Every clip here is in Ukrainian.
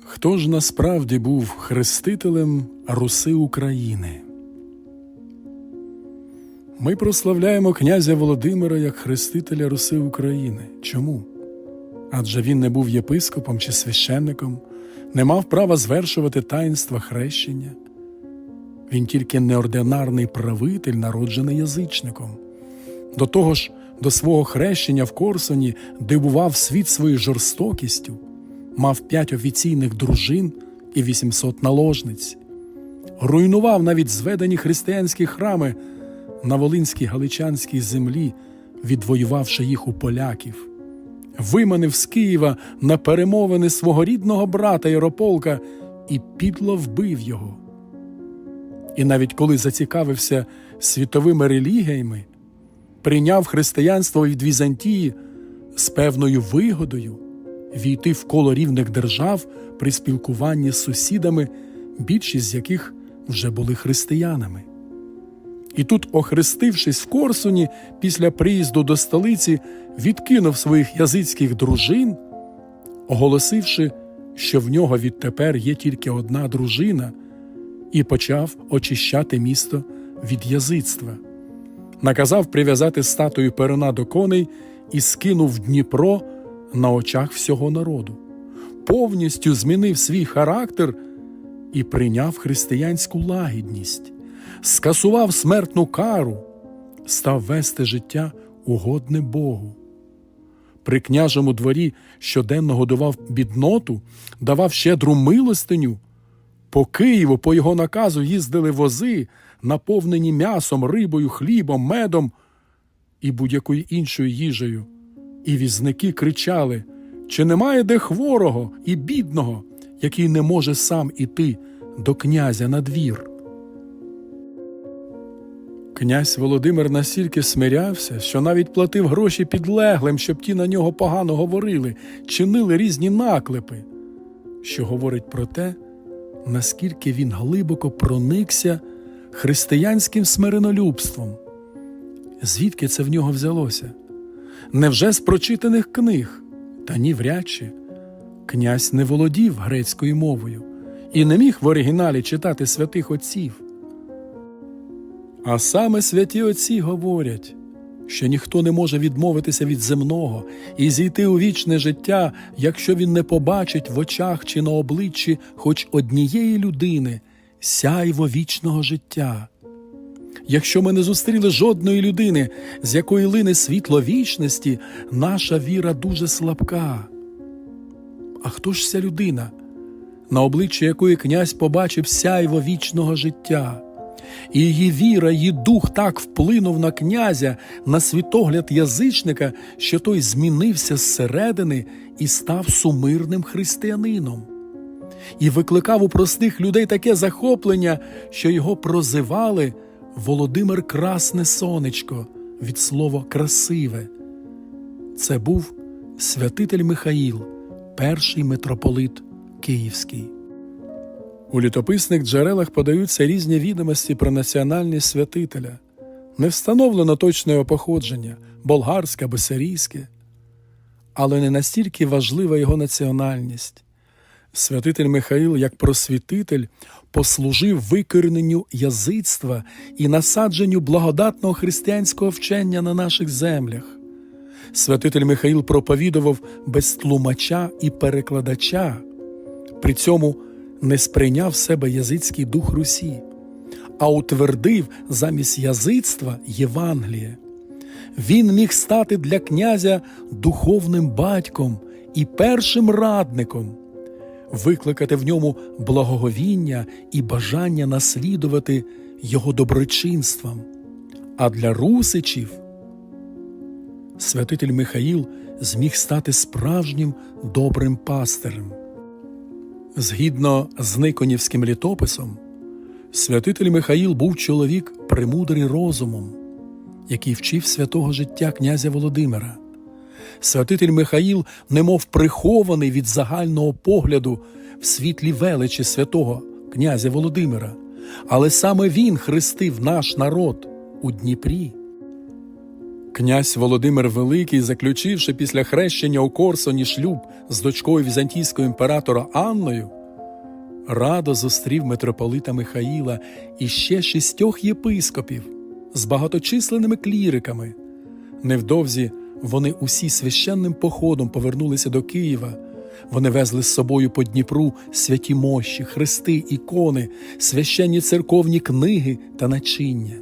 Хто ж насправді був хрестителем Руси України? Ми прославляємо князя Володимира як хрестителя Руси України. Чому? Адже він не був єпископом чи священником, не мав права звершувати таїнства хрещення. Він тільки неординарний правитель, народжений язичником. До того ж, до свого хрещення в Корсуні дивував світ своєю жорстокістю, мав п'ять офіційних дружин і 800 наложниць, руйнував навіть зведені християнські храми на Волинській Галичанській землі, відвоювавши їх у поляків, виманив з Києва на перемовини свого рідного брата Ярополка і підло вбив його. І навіть коли зацікавився світовими релігіями, прийняв християнство від Візантії з певною вигодою війти в коло рівних держав при спілкуванні з сусідами, більшість з яких вже були християнами. І тут, охрестившись в Корсуні після приїзду до столиці, відкинув своїх язицьких дружин, оголосивши, що в нього відтепер є тільки одна дружина, і почав очищати місто від язицтва. Наказав прив'язати статую Перуна до коней і скинув в Дніпро на очах всього народу, повністю змінив свій характер і прийняв християнську лагідність, скасував смертну кару, став вести життя угодне Богу. При княжому дворі щоденно годував бідноту, давав щедру милостиню. По Києву по його наказу їздили вози, наповнені м'ясом, рибою, хлібом, медом і будь-якою іншою їжею. І візники кричали: чи немає де хворого і бідного, який не може сам іти до князя на двір? Князь Володимир настільки смирявся, що навіть платив гроші підлеглим, щоб ті на нього погано говорили, чинили різні наклепи, що говорить про те, наскільки він глибоко проникся християнським смиренолюбством. Звідки це в нього взялося? Невже з прочитаних книг? Та ні вряд чи. Князь не володів грецькою мовою і не міг в оригіналі читати святих отців. А саме святі отці говорять, що ніхто не може відмовитися від земного і зійти у вічне життя, якщо він не побачить в очах чи на обличчі хоч однієї людини сяйво вічного життя. Якщо ми не зустріли жодної людини, з якої лине світло вічності, наша віра дуже слабка. А хто ж ця людина, на обличчі якої князь побачив сяйво вічного життя? І її віра, її дух так вплинув на князя, на світогляд язичника, що той змінився зсередини і став сумирним християнином. І викликав у простих людей таке захоплення, що його прозивали Володимир Красне Сонечко від слова красиве. Це був святитель Михаїл, перший митрополит Київський. У літописних джерелах подаються різні відомості про національність святителя. Не встановлено точне походження болгарське або сирійське, але не настільки важлива його національність. Святитель Михаїл, як просвітитель, послужив викорененню язицтва і насадженню благодатного християнського вчення на наших землях. Святитель Михаїл проповідував без тлумача і перекладача, при цьому не сприйняв себе язицький дух Русі, а утвердив замість язицтва Євангеліє. Він міг стати для князя духовним батьком і першим радником, викликати в ньому благоговіння і бажання наслідувати його доброчинствам. А для русичів святитель Михаїл зміг стати справжнім добрим пастирем. Згідно з Никонівським літописом, святитель Михаїл був чоловік премудрий розумом, який вчив святого життя князя Володимира. Святитель Михаїл, немов прихований від загального погляду в світлі величі святого князя Володимира, але саме він хрестив наш народ у Дніпрі. Князь Володимир Великий, заключивши після хрещення у Корсуні шлюб з дочкою візантійського імператора Анною, радо зустрів митрополита Михаїла і ще шістьох єпископів з багаточисленними кліриками. Невдовзі вони усі священним походом повернулися до Києва. Вони везли з собою по Дніпру святі мощі, хрести, ікони, священні церковні книги та начиння.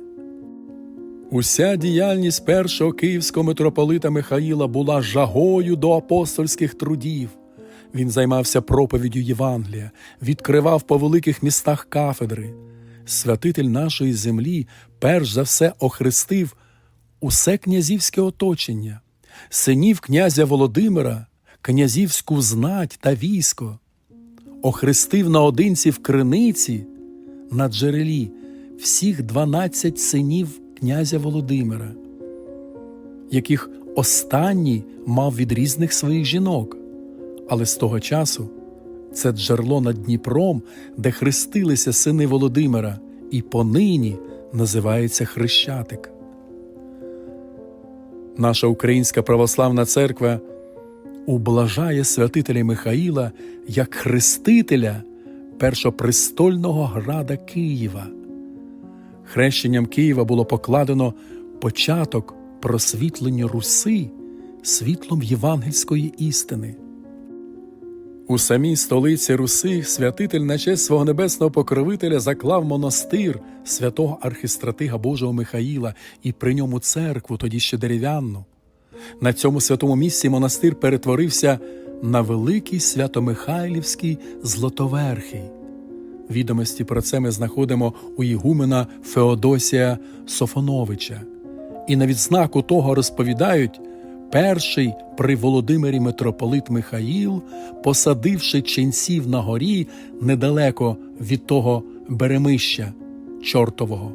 Уся діяльність першого київського митрополита Михаїла була жагою до апостольських трудів. Він займався проповіддю Євангелія, відкривав по великих містах кафедри. Святитель нашої землі перш за все охрестив усе князівське оточення, синів князя Володимира, князівську знать та військо, охрестив наодинці в криниці на джерелі всіх дванадцять синів князя Володимира, яких останній мав від різних своїх жінок. Але з того часу це джерело над Дніпром, де хрестилися сини Володимира, і понині називається Хрещатик. Наша Українська православна церква ублажає святителя Михаїла як хрестителя першопрестольного града Києва. Хрещенням Києва було покладено початок просвітлення Руси світлом євангельської істини. У самій столиці Руси святитель на честь свого небесного покровителя заклав монастир святого архістратига Божого Михаїла і при ньому церкву, тоді ще дерев'яну. На цьому святому місці монастир перетворився на великий святомихайлівський Златоверхий. Відомості про це ми знаходимо у Ігумена Феодосія Софоновича. І на відзнаку того розповідають, перший при Володимирі митрополит Михаїл, посадивши ченців на горі недалеко від того Беремища Чортового,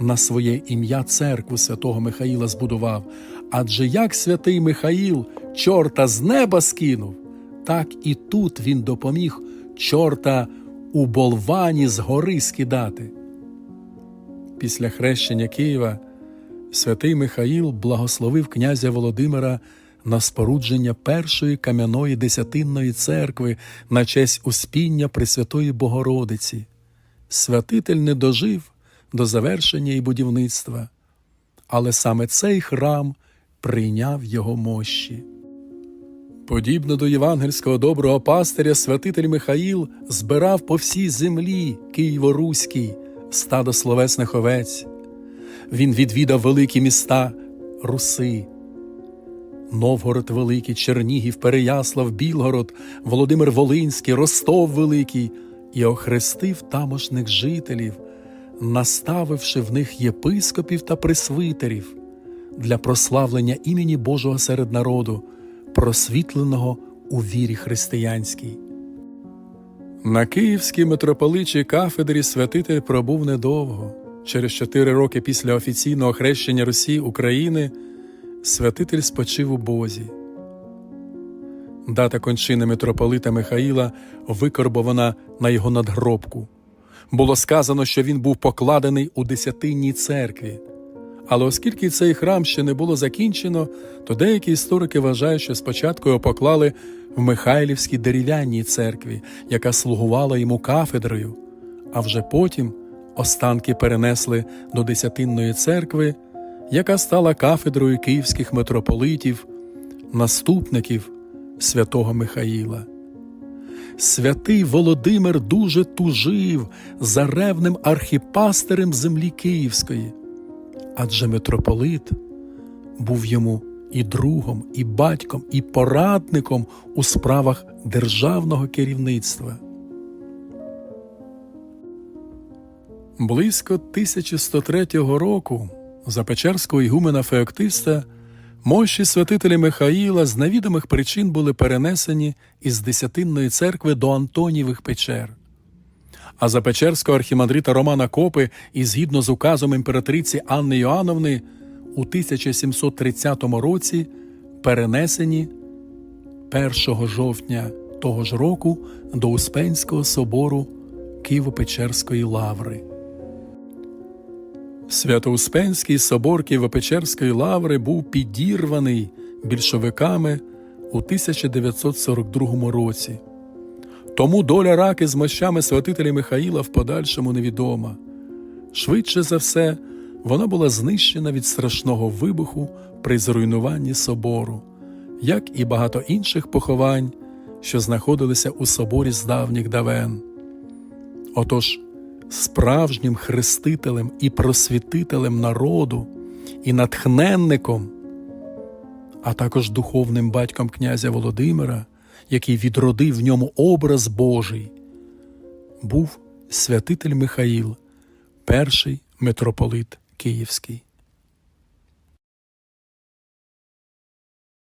на своє ім'я церкву святого Михаїла збудував. Адже як святий Михаїл чорта з неба скинув, так і тут він допоміг чорта у болвані з гори скидати. Після хрещення Києва святий Михаїл благословив князя Володимира на спорудження першої кам'яної десятинної церкви на честь успіння Пресвятої Богородиці. Святитель не дожив до завершення її будівництва, але саме цей храм прийняв його мощі. Подібно до євангельського доброго пастиря, святитель Михаїл збирав по всій землі Києво-Руській стадо словесних овець. Він відвідав великі міста Руси, Новгород Великий, Чернігів, Переяслав, Білгород, Володимир Волинський, Ростов Великий і охрестив тамошних жителів, наставивши в них єпископів та пресвитерів для прославлення імені Божого серед народу, просвітленого у вірі християнській. На Київській митрополичій кафедрі святитель пробув недовго. Через чотири роки після офіційного хрещення Русі України святитель спочив у Бозі. Дата кончини митрополита Михаїла викорбована на його надгробку. Було сказано, що він був покладений у десятинній церкві. Але оскільки цей храм ще не було закінчено, то деякі історики вважають, що спочатку його поклали в Михайлівській дерев'яній церкві, яка слугувала йому кафедрою, а вже потім останки перенесли до Десятинної церкви, яка стала кафедрою київських митрополитів, наступників святого Михаїла. Святий Володимир дуже тужив за ревним архіпастерем землі Київської, адже митрополит був йому і другом, і батьком, і порадником у справах державного керівництва. Близько 1103 року за Печерського ігумена Феоктиста мощі святителя Михаїла з невідомих причин були перенесені із Десятинної церкви до Антонієвих печер. А за Печерського архімандрита Романа Копи і згідно з указом імператриці Анни Йоанновни у 1730 році перенесені 1 жовтня того ж року до Успенського собору Києво-Печерської лаври. Свято-Успенський собор Києво-Печерської лаври був підірваний більшовиками у 1942 році. Тому доля раки з мощами святителя Михаїла в подальшому невідома. Швидше за все, вона була знищена від страшного вибуху при зруйнуванні собору, як і багато інших поховань, що знаходилися у соборі з давніх давен. Отож, справжнім хрестителем і просвітителем народу і натхненником, а також духовним батьком князя Володимира, який відродив в ньому образ Божий, був святитель Михаїл, перший митрополит Київський.